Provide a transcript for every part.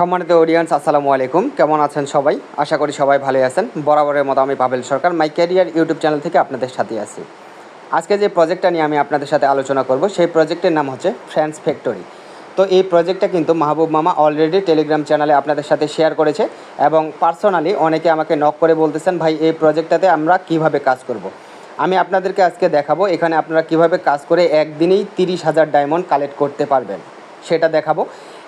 সম্মানিত অডিয়েন্স আসসালামু আলাইকুম। কেমন আছেন সবাই? আশা করি সবাই ভালোই আছেন। বরাবরের মতো আমি Pabel Sarkar my career YouTube channel থেকে আপনাদের সাথে আছি। আজকে যে প্রজেক্টটা নিয়ে আমি আপনাদের সাথে আলোচনা করব, সেই প্রজেক্টের নাম হচ্ছে ফ্রেন্ডস ফ্যাক্টরি তো এই প্রজেক্টটা কিন্তু মাহবুব মামা অলরেডি টেলিগ্রাম চ্যানেলে আপনাদের সাথে শেয়ার করেছে এবং পার্সোনালি অনেকে আমাকে নক করে বলতেছেন, ভাই, এই প্রজেক্টটাতে আমরা কীভাবে কাজ করব। আমি আপনাদেরকে আজকে দেখাবো, এখানে আপনারা কীভাবে কাজ করে একদিনেই তিরিশ হাজার ডায়মন্ড কালেক্ট করতে পারবেন। সেটা দেখাবো।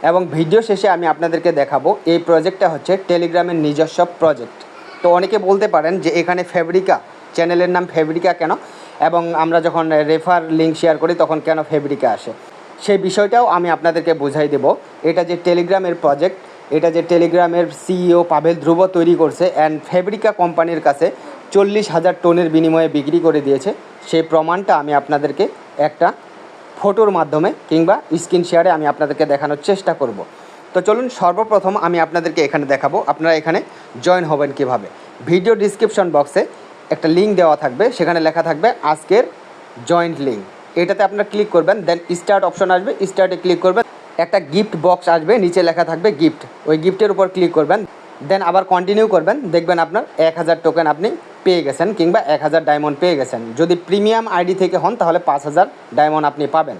এবং ভিডিও শেষে আমি আপনাদেরকে দেখাবো, এই প্রজেক্টটা হচ্ছে টেলিগ্রামের নিজস্ব প্রজেক্ট। তো অনেকে বলতে পারেন যে এখানে ফেব্রিকা, চ্যানেলের নাম ফেব্রিকা কেন? এবং আমরা যখন রেফার লিঙ্ক শেয়ার করি তখন কেন ফেব্রিকা আসে? সেই বিষয়টাও আমি আপনাদেরকে বুঝাই দেব। এটা যে টেলিগ্রামের প্রজেক্ট, এটা যে টেলিগ্রামের সিইও পাভেল ধ্রুব তৈরি করছে অ্যান্ড ফেব্রিকা কোম্পানির কাছে চল্লিশ হাজার টনের বিনিময়ে বিক্রি করে দিয়েছে, সেই প্রমাণটা আমি আপনাদেরকে একটা ফটোর মাধ্যমে কিংবা স্ক্রিন শেয়ারে আমি আপনাদেরকে দেখানোর চেষ্টা করব। তো চলুন সর্বপ্রথম আমি আপনাদেরকে এখানে দেখাবো। আপনারা এখানে জয়েন হবেন কীভাবে। ভিডিও ডিসক্রিপশন বক্সে একটা লিঙ্ক দেওয়া থাকবে। সেখানে লেখা থাকবে আজকের জয়েন্ট লিঙ্ক এটাতে আপনারা ক্লিক করবেন দেন স্টার্ট অপশন আসবে। স্টার্টে ক্লিক করবেন। একটা গিফট বক্স আসবে। নিচে লেখা থাকবে গিফট ওই গিফটের উপর ক্লিক করবেন। দেন আবার কন্টিনিউ করবেন। দেখবেন আপনার এক হাজার টোকেন আপনি পেয়ে গেছেন কিংবা এক হাজার ডায়মন্ড পেয়ে গেছেন। যদি প্রিমিয়াম আইডি থেকে হন, তাহলে পাঁচ হাজার ডায়মন্ড আপনি পাবেন।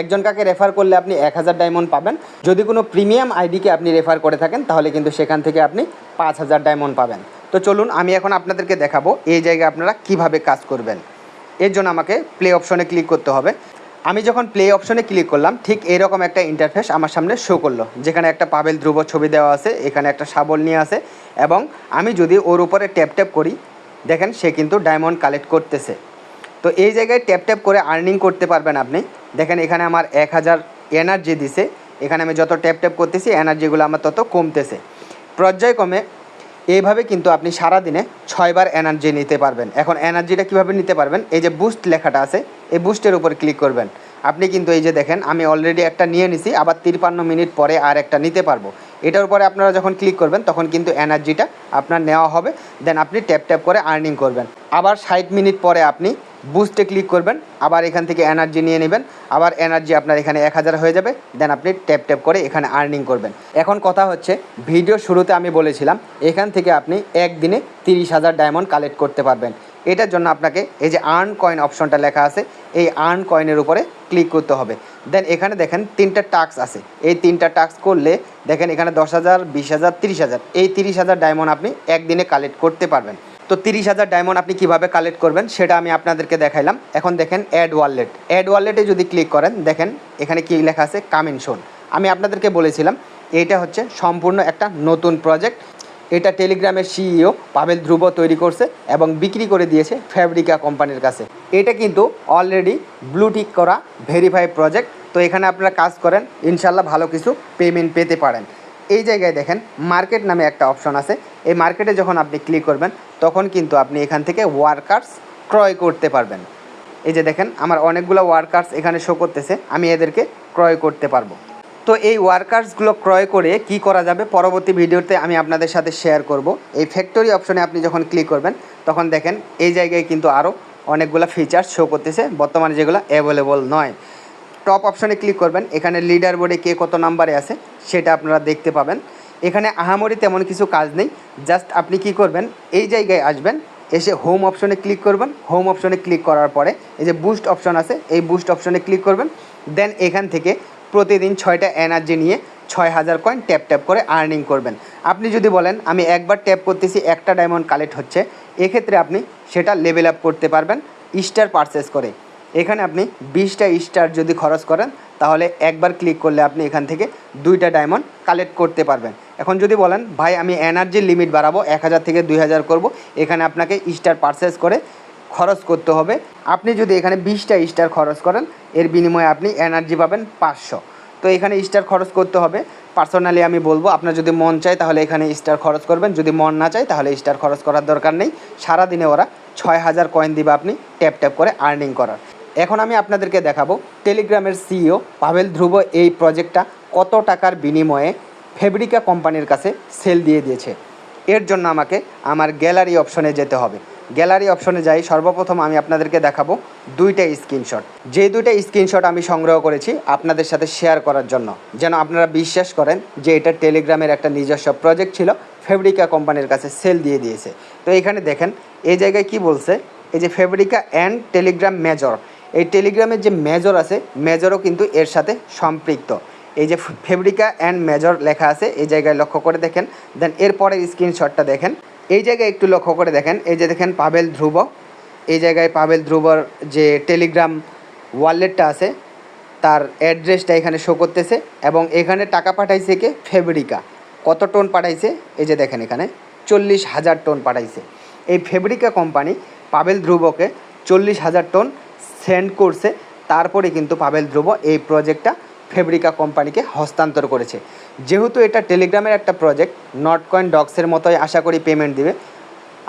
একজন কাকে রেফার করলে আপনি এক হাজার ডায়মন্ড পাবেন। যদি কোনো প্রিমিয়াম আইডিকে আপনি রেফার করে থাকেন, তাহলে কিন্তু সেখান থেকে আপনি পাঁচ হাজার ডায়মন্ড পাবেন। তো চলুন, আমি এখন আপনাদেরকে দেখাবো এই জায়গায় আপনারা কীভাবে কাজ করবেন। এর জন্য আমাকে প্লে অপশনে ক্লিক করতে হবে। আমি যখন প্লে অপশনে ক্লিক করলাম, ঠিক এরকম একটা ইন্টারফেস আমার সামনে শো করল। যেখানে একটা পাবেল ধ্রুব ছবি দেওয়া আছে, এখানে একটা শাবল নিয়ে আছে, এবং আমি যদি ওর উপরে ট্যাপ ট্যাপ করি, দেখেন সে কিন্তু ডায়মন্ড কালেক্ট করতেছে। তো এই জায়গায় ট্যাপ ট্যাপ করে আর্নিং করতে পারবেন আপনি। দেখেন এখানে আমার এক হাজার এনার্জি দিছে। এখানে আমি যত ট্যাপ ট্যাপ করতেছি এনার্জিগুলো আমার তত কমতেছে। পর্যায়ক্রমে এইভাবে কিন্তু আপনি সারাদিনে ছয়বার এনার্জি নিতে পারবেন। এখন এনার্জিটা কীভাবে নিতে পারবেন? এই যে বুস্ট লেখাটা আছে, এই বুস্টের উপর ক্লিক করবেন। আপনি কিন্তু এই যে দেখেন, আমি অলরেডি একটা নিয়ে নিছি, আবার তিরপান্ন মিনিট পরে আর একটা নিতে পারব। এটার উপরে আপনারা যখন ক্লিক করবেন, তখন কিন্তু এনার্জিটা আপনার নেওয়া হবে। দেন আপনি ট্যাপ ট্যাপ করে আর্নিং করবেন। আবার ষাট মিনিট পরে আপনি বুস্টে ক্লিক করবেন, আবার এখান থেকে এনার্জি নিয়ে নেবেন, আবার এনার্জি আপনার এখানে এক হাজার হয়ে যাবে দেন আপনি ট্যাপ ট্যাপ করে এখানে আর্নিং করবেন। এখন কথা হচ্ছে ভিডিও শুরুতে আমি বলেছিলাম, এখান থেকে আপনি একদিনে তিরিশ হাজার ডায়মন্ড কালেক্ট করতে পারবেন। এটার জন্য আপনাকে এই যে আর্ন কয়েন অপশনটা লেখা আছে, এই আর্ন কয়েনের উপরে ক্লিক করতে হবে। দেন এখানে দেখেন তিনটা টাস্ক আছে। এই তিনটা টাস্ক করলে দেখেন এখানে দশ হাজার, বিশ হাজার, তিরিশ হাজার, এই তিরিশ হাজার ডায়মন্ড আপনি একদিনে কালেক্ট করতে পারবেন। তো তিরিশ হাজার ডায়মন্ড আপনি কীভাবে কালেক্ট করবেন সেটা আমি আপনাদেরকে দেখাইলাম। এখন দেখেন অ্যাড ওয়ালেট অ্যাড ওয়ালেটে যদি ক্লিক করেন, দেখেন এখানে কি লেখা আছে কামিন শোন আমি আপনাদেরকে বলেছিলাম এটা হচ্ছে সম্পূর্ণ একটা নতুন প্রজেক্ট এটা টেলিগ্রামের সিইও পাবেল ধ্রুব তৈরি করছে এবং বিক্রি করে দিয়েছে ফ্যাব্রিকা কোম্পানির কাছে। এটা কিন্তু অলরেডি ব্লুটিক করা ভেরিফাই প্রজেক্ট তো এখানে আপনারা কাজ করেন, ইনশাল্লাহ ভালো কিছু পেমেন্ট পেতে পারেন। এই জায়গায় দেখেন মার্কেট নামে একটা অপশন আছে। এই মার্কেটে যখন আপনি ক্লিক করবেন, তখন কিন্তু আপনি এখান থেকে ওয়ার্কার্স ক্রয় করতে পারবেন। এই যে দেখেন, আমার অনেকগুলো ওয়ার্কার্স এখানে শো করতেছে, আমি এদেরকে ক্রয় করতে পারব। তো এই ওয়ার্কার্সগুলো ক্রয় করে কি করা যাবে, পরবর্তী ভিডিওতে আমি আপনাদের সাথে শেয়ার করব। এই ফ্যাক্টরি অপশনে আপনি যখন ক্লিক করবেন, তখন দেখেন এই জায়গায় কিন্তু আরও অনেকগুলো ফিচার্স শো করতেছে, বর্তমানে যেগুলো অ্যাভেলেবল নয়। টপ অপশনে ক্লিক করবেন। এখানে লিডার বোর্ডে কে কত নাম্বারে আছে, সেটা আপনারা দেখতে পাবেন। এখানে আহামরি তেমন কিছু কাজ নেই। জাস্ট আপনি কি করবেন, এই জায়গায় আসবেন, এসে হোম অপশনে ক্লিক করবেন। হোম অপশনে ক্লিক করার পরে এই যে বুস্ট অপশন আছে, এই বুস্ট অপশনে ক্লিক করবেন। দেন এখান থেকে প্রতিদিন ছয়টা এনার্জি নিয়ে ছয় হাজার কয়েন ট্যাপ ট্যাপ করে আর্নিং করবেন। আপনি যদি বলেন, আমি একবার ট্যাপ করতেছি, একটা ডায়মন্ড কালেক্ট হচ্ছে, এক্ষেত্রে আপনি সেটা লেভেল আপ করতে পারবেন স্টার পারচেস করে। এখানে আপনি বিশটা স্টার যদি খরচ করেন, তাহলে একবার ক্লিক করলে আপনি এখান থেকে দুইটা ডায়মন্ড কালেক্ট করতে পারবেন। এখন যদি বলেন, ভাই, আমি এনার্জির লিমিট বাড়াবো, এক হাজার থেকে দুই হাজার করব। এখানে আপনাকে স্টার পারচেস করে খরচ করতে হবে। আপনি যদি এখানে বিশটা স্টার খরচ করেন, এর বিনিময়ে আপনি এনার্জি পাবেন পাঁচশো। তো এখানে স্টার খরচ করতে হবে। পার্সোনালি আমি বলব, আপনার যদি মন চায়, তাহলে এখানে স্টার খরচ করবেন। যদি মন না চায়, তাহলে স্টার খরচ করার দরকার নেই। সারাদিনে ওরা ছয় হাজার কয়েন দিবে আপনি ট্যাপ ট্যাপ করে আর্নিং করার। এখন আমি আপনাদেরকে দেখাবো টেলিগ্রামের সিইও পাভেল ধ্রুব এই প্রজেক্টটা কত টাকার বিনিময়ে ফেব্রিকা কোম্পানির কাছে সেল দিয়ে দিয়েছে। এর জন্য আমাকে আমার গ্যালারি অপশনে যেতে হবে। গ্যালারি অপশনে যাই, সর্বপ্রথম আমি আপনাদেরকে দেখাবো দুইটা স্ক্রিনশট। যে দুইটা স্ক্রিনশট আমি সংগ্রহ করেছি আপনাদের সাথে শেয়ার করার জন্য। যেন আপনারা বিশ্বাস করেন যে এটা টেলিগ্রামের একটা নিজস্ব প্রজেক্ট ছিল, ফেব্রিকা কোম্পানির কাছে সেল দিয়ে দিয়েছে। তো এখানে দেখেন, এই জায়গায় কি বলছে? এই যে ফেব্রিকা অ্যান্ড টেলিগ্রাম মেজর। এই টেলিগ্রামের যে মেজর আছে, মেজরও কিন্তু এর সাথে সম্পৃক্ত। এই যে ফেব্রিকা অ্যান্ড মেজর লেখা আছে, এই জায়গায় লক্ষ্য করে দেখেন। দেন এরপরের স্ক্রিনশটটা দেখেন। এই জায়গায় একটু লক্ষ্য করে দেখেন। এই যে দেখেন পাবেল ধ্রুব। এই জায়গায় পাবেল ধ্রুবর যে টেলিগ্রাম ওয়ালেটটা আছে, তার অ্যাড্রেসটা এখানে শো করতেছে এবং এখানে টাকা পাঠাইছে কে? ফেব্রিকা। কত টোন পাঠাইছে? এই যে দেখেন এখানে, চল্লিশ হাজার টোন পাঠাইছে। এই ফেব্রিকা কোম্পানি পাবেল ধ্রুবকে চল্লিশ হাজার টন সেন্ড করছে। তারপরে কিন্তু পাবেল ধ্রুব এই প্রজেক্টটা ফেব্রিকা কোম্পানিকে হস্তান্তর করেছে। যেহেতু এটা টেলিগ্রামের একটা প্রজেক্ট নট কয়েন ডক্সের মতোই আশা করি পেমেন্ট দিবে।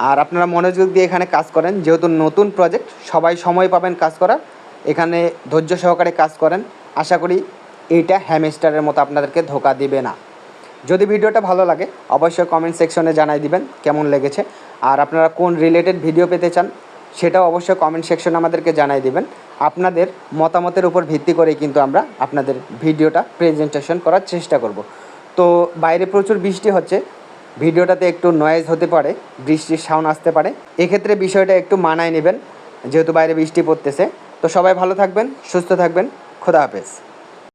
আর আপনারা মনোযোগ দিয়ে এখানে কাজ করেন, যেহেতু নতুন প্রজেক্ট, সবাই সময় পাবেন কাজ করার। এখানে ধৈর্য সহকারে কাজ করেন। আশা করি এইটা হ্যামস্টারের মতো আপনাদেরকে ধোকা দিবে না। যদি ভিডিওটা ভালো লাগে, অবশ্যই কমেন্ট সেকশনে জানাই দিবেন কেমন লেগেছে। আর আপনারা কোন রিলেটেড ভিডিও পেতে চান সেটাও অবশ্যই কমেন্ট সেকশনে আমাদেরকে জানাই দেবেন। আপনাদের মতামতের উপর ভিত্তি করেই কিন্তু আমরা আপনাদের ভিডিওটা প্রেজেন্টেশন করার চেষ্টা করব। তো বাইরে প্রচুর বৃষ্টি হচ্ছে, ভিডিওটাতে একটু নয়েজ হতে পারে, বৃষ্টির সাউন্ড আসতে পারে। এক্ষেত্রে বিষয়টা একটু মানায় নেবেন, যেহেতু বাইরে বৃষ্টি পড়তেছে। তো সবাই ভালো থাকবেন, সুস্থ থাকবেন, খোদা হাফেজ।